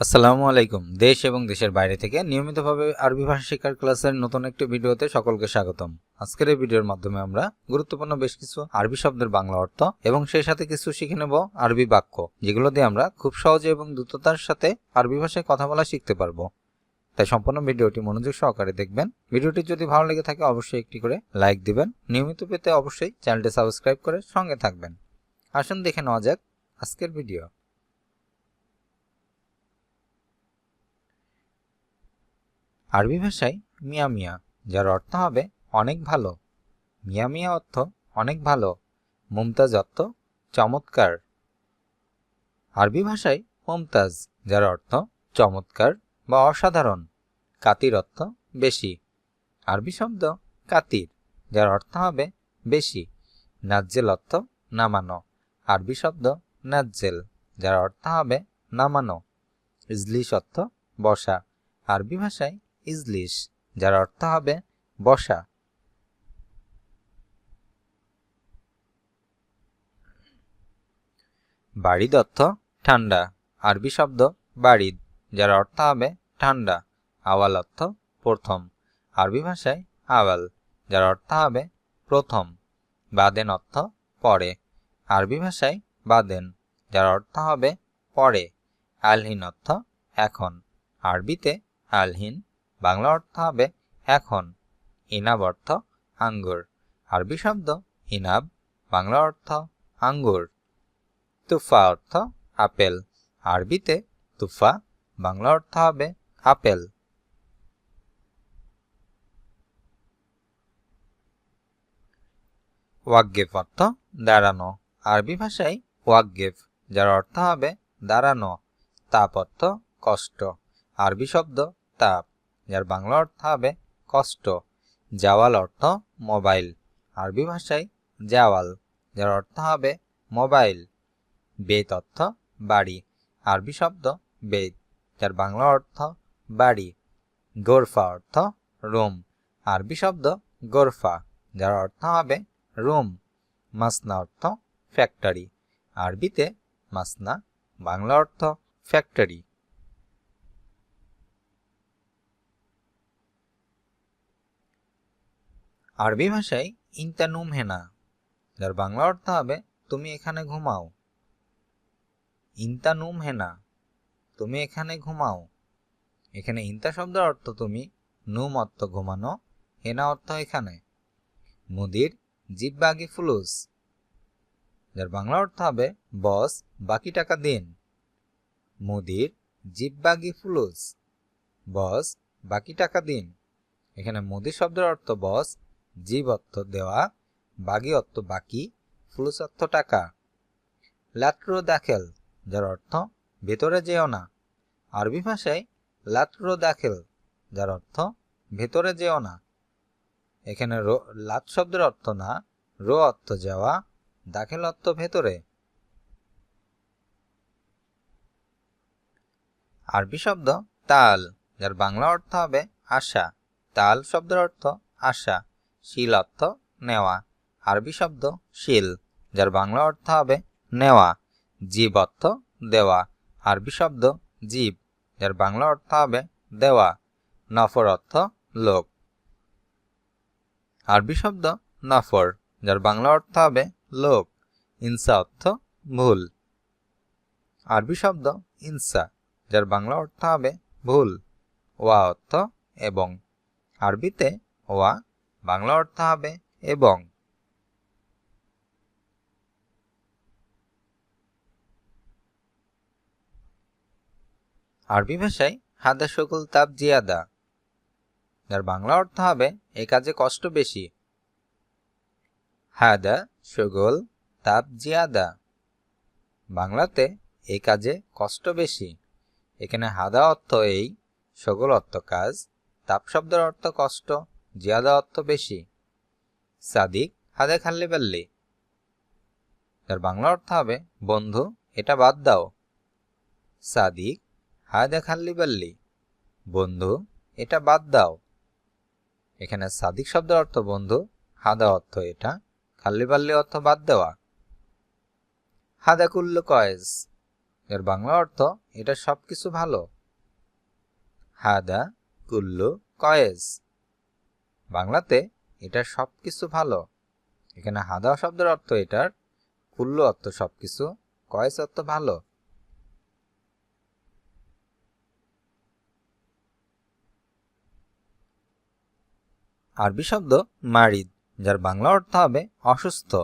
আসসালামু আলাইকুম। দেশ এবং দেশের বাইরে থেকে নিয়মিতভাবে আরবি ভাষা শিক্ষার ক্লাসের নতুন একটি ভিডিওতে সকলকে স্বাগতম। আজকের এই ভিডিওর মাধ্যমে আমরা গুরুত্বপূর্ণ বেশ কিছু আরবি শব্দের বাংলা অর্থ এবং সেই সাথে কিছু শিখে নেব আরবি বাক্য, যেগুলো দিয়ে আমরা খুব সহজে এবং দ্রুততার সাথে আরবি ভাষায় কথা বলা শিখতে পারব। তাই সম্পূর্ণ ভিডিওটি মনোযোগ সহকারে দেখবেন। ভিডিওটি যদি ভালো লেগে থাকে, অবশ্যই একটি করে লাইক দিবেন। নিয়মিত পেতে অবশ্যই চ্যানেলটি সাবস্ক্রাইব করে সঙ্গে থাকবেন। আসুন দেখে নেওয়া যাক আজকের ভিডিও। আরবি ভাষায় মিয়া মিয়া, যার অর্থ হবে অনেক ভালো। মিয়া মিয়া অর্থ অনেক ভালো। মুমতাজ অর্থ চমৎকার। আরবি ভাষায় মুমতাজ, যার অর্থ চমৎকার বা অসাধারণ। কাতির অর্থ বেশি। আরবি শব্দ কাতির, যার অর্থ হবে বেশি। নাজ্জেল অর্থ নামানো। আরবি শব্দ নাজ্জেল, যার অর্থ হবে নামানো। ইজলিশ অর্থ বসা। আরবি ভাষায় ইজলিশ, যার অর্থ হবে বসা। বাড়িদ অর্থ ঠান্ডা। আরবি শব্দ বাড়িদ যার অর্থ হবে ঠান্ডা। আওয়াল অর্থ প্রথম। আরবি ভাষায় আওয়াল, যার অর্থ হবে প্রথম। বাদেন অর্থ পরে। আরবি ভাষায় বাদেন, যার অর্থ হবে পরে। আলহিন অর্থ এখন। আরবিতে আলহিন বাংলা অর্থ হবে এখন, ইনাব অর্থ আঙ্গুর, আরবি শব্দ ইনাব, বাংলা অর্থ আঙ্গুর। তুফা অর্থ আপেল, আরবিতে তুফা, বাংলা অর্থ হবে আপেল। ওয়াকগেফ অর্থ দাঁড়ানো, আরবি ভাষায় ওয়াকগেফ, যার অর্থ হবে দাঁড়ানো। তাপ অর্থ কষ্ট, আরবি শব্দ তাপ। যার বাংলা অর্থ হবে কষ্ট। জাওয়াল অর্থ মোবাইল। আরবি ভাষায় জাওয়াল, যার অর্থ হবে মোবাইল। বেত অর্থ বাড়ি। আরবি শব্দ বেত, যার বাংলা অর্থ বাড়ি। গোরফা অর্থ রুম। আরবি শব্দ গোরফা, যার অর্থ হবে রুম। মাসনা অর্থ ফ্যাক্টরি। আরবিতে মাসনা, বাংলা অর্থ ফ্যাক্টরি। আরবি ভাষায় ইন্তানুম হেনা যার বাংলা অর্থ হবে, তুমি এখানে ঘুমাও। ইন্তানুম হেনা তুমি এখানে ঘুমাও। এখানে ইন্তা শব্দের অর্থ তুমি, নুম অর্থ ঘুমানো, হেনা অর্থ এখানে। মুদির, জিব্বাগি ফুলুস, যার বাংলা অর্থ হবে, বস, বাকি টাকা দিন। মুদির, জিব্বাগি ফুলুস, বস, বাকি টাকা দিন। এখানে মুদির শব্দের অর্থ, বস জীব অর্থ দেওয়া বাগি অর্থ বাকি ফুলুস অর্থ টাকা। লাত্রো দাখেল, যার অর্থ ভেতরে যেও না। আরবি ভাষায় লাত্রো দাখেল, যার অর্থ ভেতরে যেও না। এখানে লাত শব্দের অর্থ না, রো অর্থ যাওয়া, দাখেল অর্থ ভেতরে। আরবি শব্দ তাল, যার বাংলা অর্থ হবে আশা। তাল শব্দের অর্থ আশা। শিল অর্থ নেওয়া। আরবি শব্দ শিল, যার বাংলা অর্থ হবে নেওয়া জীব অর্থ দেওয়া। আরবি শব্দ জীব, যার বাংলা অর্থ হবে দেওয়া, নফর অর্থ লোক। আরবি শব্দ নফর, যার বাংলা অর্থ হবে লোক। ইনসা অর্থ ভুল। আরবি শব্দ ইনসা, যার বাংলা অর্থ হবে ভুল। ওয়া অর্থ এবং। আরবিতে ওয়া বাংলা অর্থ হবে এবং আরবি ভাষায় হাদা সকল তাপ জিয়াদা। যার বাংলা অর্থ হবে, এ কাজে কষ্ট বেশি। হাদা সগোল তাপ জিয়াদা। বাংলাতে এই কাজে কষ্ট বেশি। এখানে হাদা অর্থ এই সগোল অর্থ কাজ, তাপ শব্দের অর্থ কষ্ট। জিয়াদা অর্থ বেশি। সাদিক হাদে খাল্লি পাল্লি যার বাংলা অর্থ হবে, বন্ধু, এটা বাদ দাও। সাদিক হাদে খাল্লি পাল্লি বন্ধু, এটা বাদ দাও। এখানে সাদিক শব্দের অর্থ, বন্ধু, হাদা অর্থ এটা খাল্লি পাল্লি অর্থ বাদ দেওয়া। হাদা কুল্লু কয়েস। এর বাংলা অর্থ, এটা সবকিছু ভালো। হাদা কুল্লু কয়েস। বাংলাতে এটা সবকিছু ভালো। এখানে হাদা শব্দের অর্থ এটার, কুল্লু অর্থ সবকিছু, কয়েস অর্থ ভালো। আরবি শব্দ মারিদ, যার বাংলা অর্থ হবে অসুস্থ।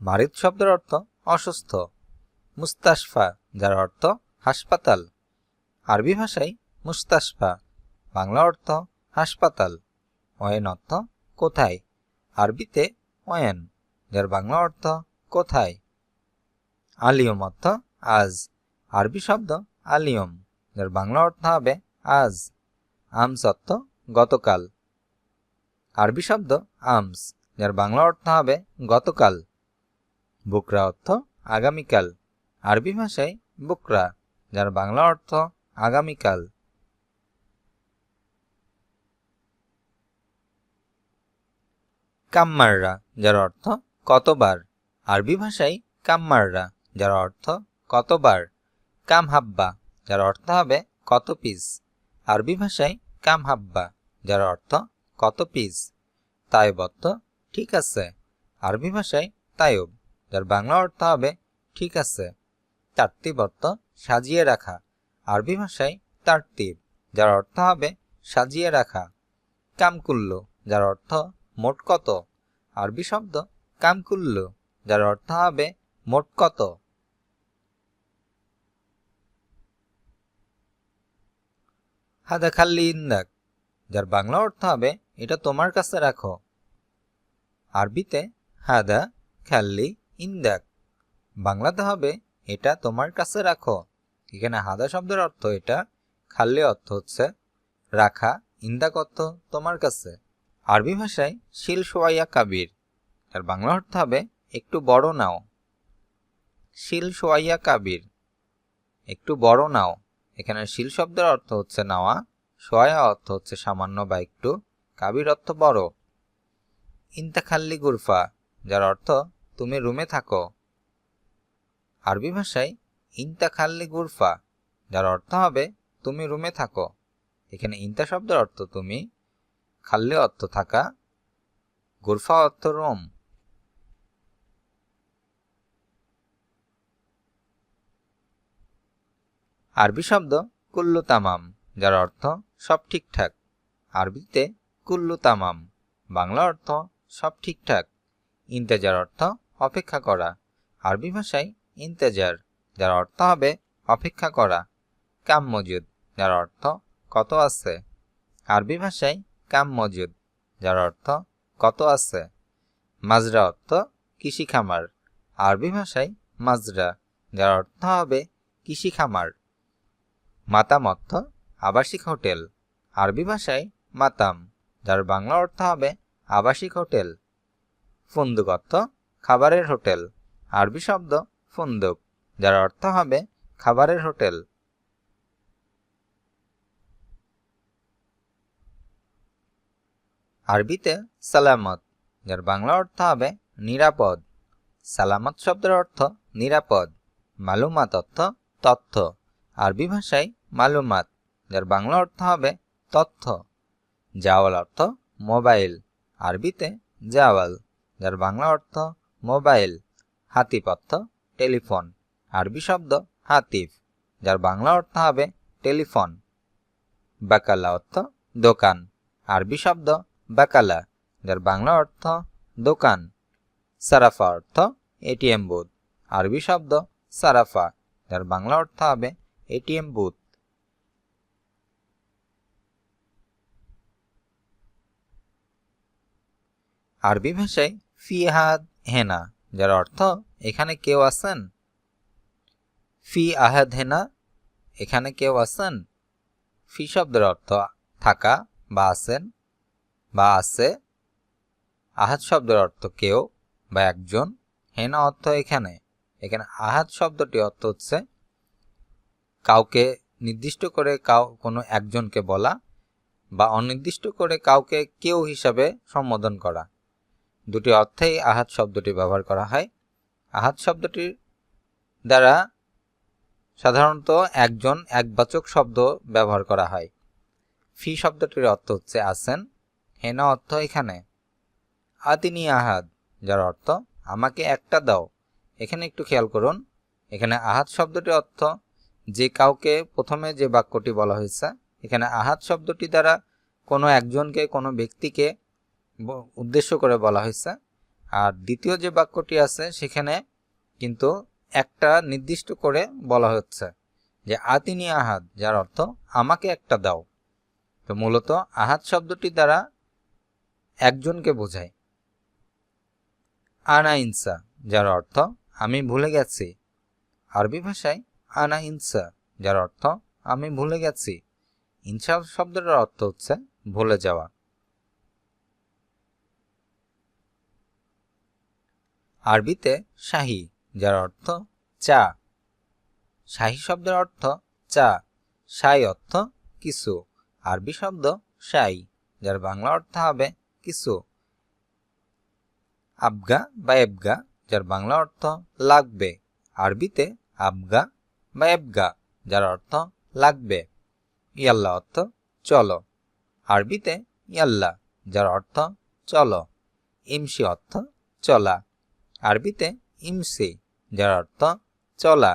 মারিদ শব্দের অর্থ অসুস্থ। মুস্তাশফা, যার অর্থ হাসপাতাল। আরবি ভাষায় মুস্তাশফা, বাংলা অর্থ হাসপাতাল। অয়েন অর্থ কোথায়? আরবিতে অয়েন, যার বাংলা অর্থ কোথায়? আলিয়ম অর্থ আজ। আরবি শব্দ আলিয়ম, যার বাংলা অর্থ হবে আজ। আমস অর্থ গতকাল। আরবি শব্দ আমস, যার বাংলা অর্থ হবে গতকাল। বুকরা অর্থ আগামীকাল। আরবি ভাষায় বুকরা, যার বাংলা অর্থ আগামীকাল। কাম্মাররা, যার অর্থ কতবার। আরবি ভাষায় কাম্মাররা, যার অর্থ কতবার। কাম হাব্বা যার অর্থ হবে কত পিস। আরবি ভাষায় কাম হাব্বা যার অর্থ কত পিস। অর্থ ঠিক আছে। আরবি ভাষায় তাইব যার বাংলা অর্থ হবে ঠিক আছে। তার্তিব অর্থ সাজিয়ে রাখা। আরবি ভাষায় তার্তিব, যার অর্থ হবে সাজিয়ে রাখা। কামকুল্লু, যার অর্থ মোট কত? আরবি শব্দ কামকুল্লু, যার অর্থ হবে মোট কত। হাদা খাল্লি ইন্দাক, যার বাংলা অর্থ হবে, এটা তোমার কাছে রাখো। আরবিতে, হাদা খাল্লি ইন্দাক বাংলাতে হবে, এটা তোমার কাছে রাখো। এখানে হাদা শব্দের অর্থ এটা, খাল্লি অর্থ হচ্ছে, রাখা ইন্দাক অর্থ তোমার কাছে। আরবি ভাষায় শিল সোয়াইয়া কাবির। তার বাংলা অর্থ হবে, একটু বড় নাও। শিল সোয়াইয়া কাবির। একটু বড় নাও। এখানে শিল শব্দের অর্থ হচ্ছে নাওয়া সোয়া অর্থ হচ্ছে সামান্য বা একটু, কাবির অর্থ বড়। ইন্তাখাল্লি গুরফা, যার অর্থ, তুমি রুমে থাকো। আরবি ভাষায়, ইন্তাখাল্লি গুরফা, যার অর্থ হবে, তুমি রুমে থাকো। এখানে ইন্তা শব্দের অর্থ, তুমি খাল্লি অর্থ থাকা, গুরফা অর্থ রোম। আরবি শব্দ কুল্লু তামাম, যার অর্থ সব ঠিকঠাক। আরবিতে কুল্লু তামাম, বাংলা অর্থ সব ঠিকঠাক। ইন্তেজার অর্থ অপেক্ষা করা। আরবি ভাষায় ইন্তেজার, যার অর্থ হবে অপেক্ষা করা। কাম মজুদ, যার অর্থ কত আছে। আরবি ভাষায় কাম মজুদ, যার অর্থ কত আছে? মাজরা অর্থ কৃষি খামার আরবি ভাষায় মাজরা, যার অর্থ হবে কৃষি খামার মাতাম অর্থ আবাসিক হোটেল। আরবি ভাষায় মাতাম, যার বাংলা অর্থ হবে আবাসিক হোটেল। ফন্দুক অর্থ খাবারের হোটেল। আরবি শব্দ ফন্দুক, যার অর্থ হবে খাবারের হোটেল। আরবিতে সালামত, যার বাংলা অর্থ হবে নিরাপদ। সালামত শব্দের অর্থ নিরাপদ। মালুমাত অর্থ তথ্য। আরবি ভাষায় মালুমাত, যার বাংলা অর্থ হবে তথ্য। জাওয়াল অর্থ মোবাইল। আরবিতে জাওয়াল, যার বাংলা অর্থ মোবাইল। হাতিফ অর্থ টেলিফোন। আরবি শব্দ হাতিফ, যার বাংলা অর্থ হবে টেলিফোন। বাকালা অর্থ দোকান। আরবি শব্দ বাকালা, যার বাংলা অর্থ দোকান। সারাফা অর্থ এটিএম বুথ। আরবি শব্দ সারাফা, যার বাংলা অর্থ হবে এটিএম বুথ। আরবি ভাষায় ফিহাদ হেনা, যার অর্থ এখানে কেউ আছেন। ফি আহাদ হেনা, এখানে কেউ আছেন। ফি শব্দের অর্থ থাকা বা আছেন। বা আছে? আহাত শব্দের অর্থ কেউ বা একজন। হেনা অর্থ এখানে। এখানে আহাত শব্দটি অর্থ হচ্ছে কাউকে নির্দিষ্ট করে কাউ, কোনো একজনকে বলা বা অনির্দিষ্ট করে কাউকে কেউ হিসাবে সম্বোধন করা। দুটি অর্থেই আহাত শব্দটি ব্যবহার করা হয়। আহাত শব্দটির দ্বারা সাধারণত একজন একবাচক শব্দ ব্যবহার করা হয়। ফি শব্দটির অর্থ হচ্ছে আছেন হেনা অর্থ এখানে। আতিনি আহাদ, যার অর্থ, আমাকে একটা দাও। এখানে একটু খেয়াল করুন। এখানে আহাত শব্দটির অর্থ, যে কাউকে প্রথমে যে বাক্যটি বলা হয়েছে, এখানে আহাত শব্দটি দ্বারা কোনো একজনকে, কোনো ব্যক্তিকে উদ্দেশ্য করে বলা হয়েছে। আর দ্বিতীয় যে বাক্যটি আছে, সেখানে কিন্তু একটা নির্দিষ্ট করে বলা হচ্ছে, যে আতিনি আহাদ, যার অর্থ, আমাকে একটা দাও। তো মূলত আহাত শব্দটি দ্বারা একজনকে বোঝায়। আনা ইনসা যার অর্থ, আমি ভুলে গেছি। আরবি ভাষায় আনা ইনসা যার অর্থ, আমি ভুলে গেছি। ইনসা শব্দটার অর্থ হচ্ছে, ভুলে যাওয়া। আরবিতে, শাহী, যার অর্থ, চা। শাহী শব্দের অর্থ, চা। শাই অর্থ, কিছু। আরবি শব্দ, শাই, যার বাংলা অর্থ হবে কিছু আবগা বা এবগা যার বাংলা অর্থ লাগবে। আরবিতে আবগা বা এবগা যার অর্থ লাগবে। ইয়াল্লা অর্থ চলো। আরবিতে ইয়াল্লা, যার অর্থ চলো। ইমসি অর্থ চলা। আরবিতে ইমসি, যার অর্থ চলা।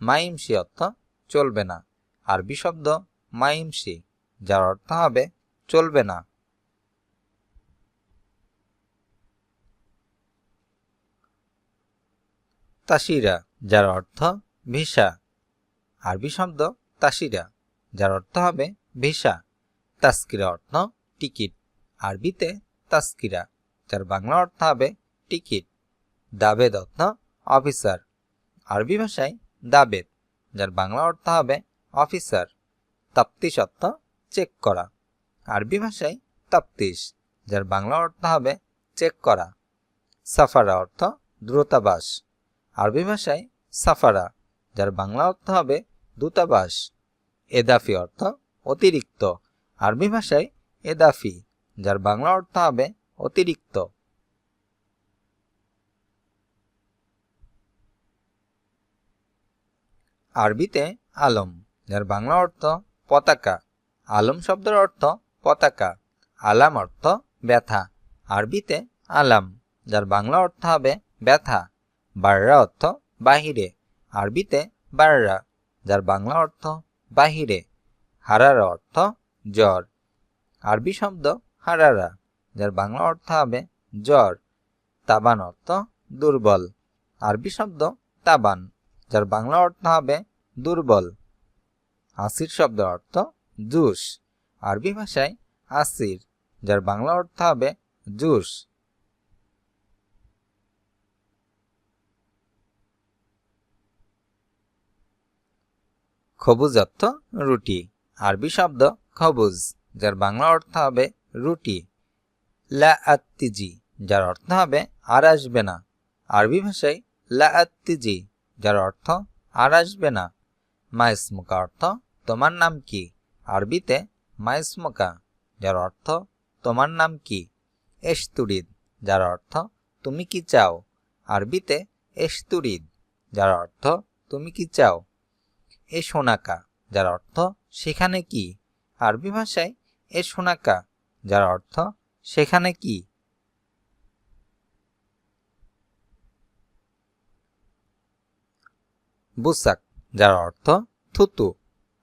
মাইমসি অর্থ চলবে না। আরবি শব্দ মাইমসি যার অর্থ হবে চলবে না। তাসিরা, যার অর্থ ভিসা। আরবি শব্দ তাসিরা, যার অর্থ হবে ভিসা। তাস্কিরা অর্থ টিকিট। আরবিতে তাস্কিরা, যার বাংলা অর্থ হবে টিকিট। দাবেদ অর্থ অফিসার। আরবি ভাষায় দাবেদ, যার বাংলা অর্থ হবে অফিসার। তাপ্তিস অর্থ চেক করা। আরবি ভাষায় তাপ্তিস যার বাংলা অর্থ হবে চেক করা। সাফারা অর্থ দূরতাবাস। আরবি ভাষায় সাফারা, যার বাংলা অর্থ হবে দূতাবাস। এদাফি অর্থ অতিরিক্ত। আরবি ভাষায় এদাফি, যার বাংলা অর্থ হবে অতিরিক্ত। আরবিতে আলম, যার বাংলা অর্থ পতাকা। আলম শব্দের অর্থ পতাকা। আলাম অর্থ ব্যথা। আরবিতে আলাম, যার বাংলা অর্থ হবে ব্যথা। বাররা অর্থ বাহিরে, আরবিতে বাররা, যার বাংলা অর্থ বাহিরে, হারারা অর্থ জ্বর। আরবি শব্দ হারারা, যার বাংলা অর্থ হবে জ্বর। তাবান অর্থ দুর্বল। আরবি শব্দ তাবান, যার বাংলা অর্থ হবে দুর্বল। আসির শব্দ অর্থ জুস। আরবি ভাষায় আসির, যার বাংলা অর্থ হবে জুস। খবুজ অর্থ রুটি। আরবি শব্দ খবুজ, যার বাংলা অর্থ হবে রুটি। লা আত্তিজি যার অর্থ হবে আর আসবে না। আরবি ভাষায় লা আত্তিজি যার অর্থ আর আসবে না। মাইসমুকা অর্থ, তোমার নাম কি? আরবিতে মাইসমুকা, যার অর্থ তোমার নাম কি? এশতুরিদ, যার অর্থ তুমি কি চাও? আরবিতে এশতুরিদ, যার অর্থ তুমি কি চাও? এ সোনাকা, যার অর্থ সেখানে কি। আরবি ভাষায় এ সোনাকা, যার অর্থ সেখানে কি। বুসাক, যার অর্থ থুতু।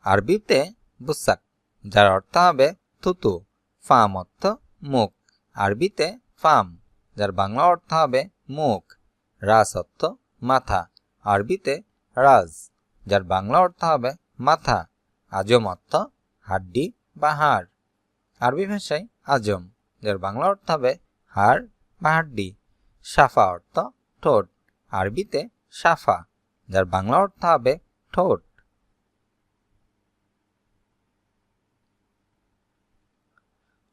আরবিতে বুসাক, যার অর্থ হবে থুতু, ফাম অর্থ মুখ। আরবিতে ফাম, যার বাংলা অর্থ হবে মুখ। রাস অর্থ মাথা। আরবিতে রাজ। যার বাংলা অর্থ হবে মাথা, আজম অর্থ হাড্ডি বা হাড়। আরবি ভাষায় আজম, যার বাংলা অর্থ হবে হাড় বা হাড্ডি। সাফা অর্থ ঠোঁট, আরবিতে সাফা যার বাংলা অর্থ হবে ঠোঁট।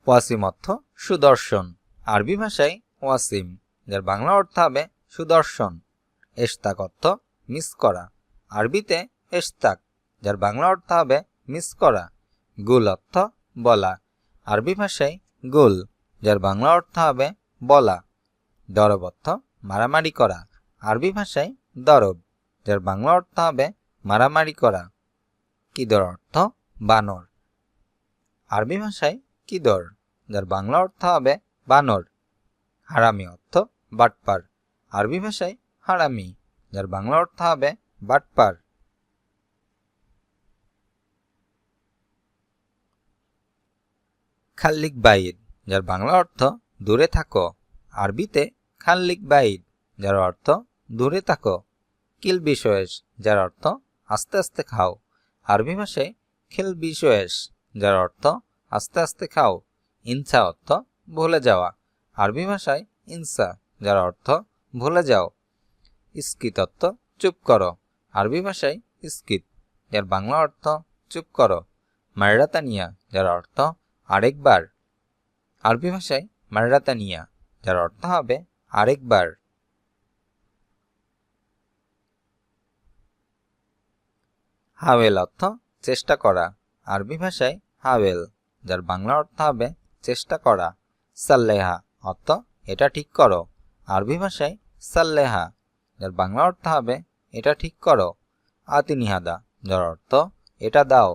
ওয়াসিম অর্থ সুদর্শন, আরবি ভাষায় ওয়াসিম, যার বাংলা অর্থ হবে সুদর্শন। এস্তাক অর্থ মিস করা। আরবিতে এস্তাক যার বাংলা অর্থ হবে মিস করা, গুল অর্থ বলা। আরবি ভাষায় গুল, যার বাংলা অর্থ হবে বলা। দরব অর্থ মারামারি করা। আরবি ভাষায় দরব, যার বাংলা অর্থ হবে মারামারি করা। কিদর অর্থ বানর। আরবি ভাষায় কিদর, যার বাংলা অর্থ হবে বানর। হারামি অর্থ বাটপার। আরবি ভাষায় হারামি, যার বাংলা অর্থ হবে বাটপার খাল্লিক বাইদ, যার বাংলা অর্থ দূরে থাকো। আরবিতে খাল্লিক বাইদ, যার অর্থ দূরে থাকো। কিল বিশোয়েশ, যার অর্থ আস্তে আস্তে খাও। আরবি ভাষায় খিল বিশোয়েশ, যার অর্থ আস্তে আস্তে খাও। ইনসা অর্থ ভুলে যাওয়া। আরবি ভাষায় ইনসা, যার অর্থ ভুলে যাও। অর্থ চুপ করো। আরবি ভাষায় ইস্কিত, যার বাংলা অর্থ চুপ করো মায়রাতানিয়া যার অর্থ আরেকবার আরবি ভাষায় মায়রাতানিয়া যার অর্থ হবে আরেকবার হাওয়েল অর্থ চেষ্টা করা আরবি ভাষায় হাওয়েল, যার বাংলা অর্থ হবে চেষ্টা করা সাল্লেহা অর্থ এটা ঠিক করো আরবি ভাষায় সাল্লেহা, যার বাংলা অর্থ হবে এটা ঠিক করো। আতিনিহাদা, যার অর্থ এটা দাও।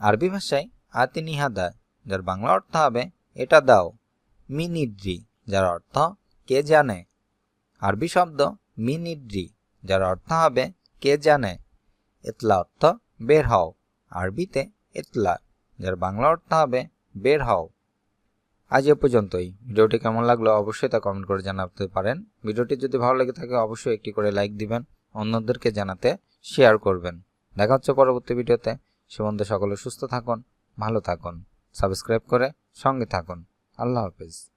আরবি ভাষায় আতিনিহাদা, যার বাংলা অর্থ হবে এটা দাও। মিনিড্রি যার অর্থ কে জানে। আরবি শব্দ মিনিড্রি যার অর্থ হবে কে জানে। এতলা অর্থ বের হও। আরবিতে এতলা, যার বাংলা অর্থ হবে বের হও। আজ এ পর্যন্তই। ভিডিওটি কেমন লাগল অবশ্যই তা কমেন্ট করে জানাতে পারেন। ভিডিওটি যদি ভালো লেগে থাকে অবশ্যই একটি করে লাইক দিবেন। অন্যদেরকে জানাতে শেয়ার করবেন। দেখা হচ্ছে পরবর্তী ভিডিওতে। সে সকলে সুস্থ থাকুন, ভালো থাকুন সাবস্ক্রাইব করে সঙ্গে থাকুন। আল্লাহ হাফিজ।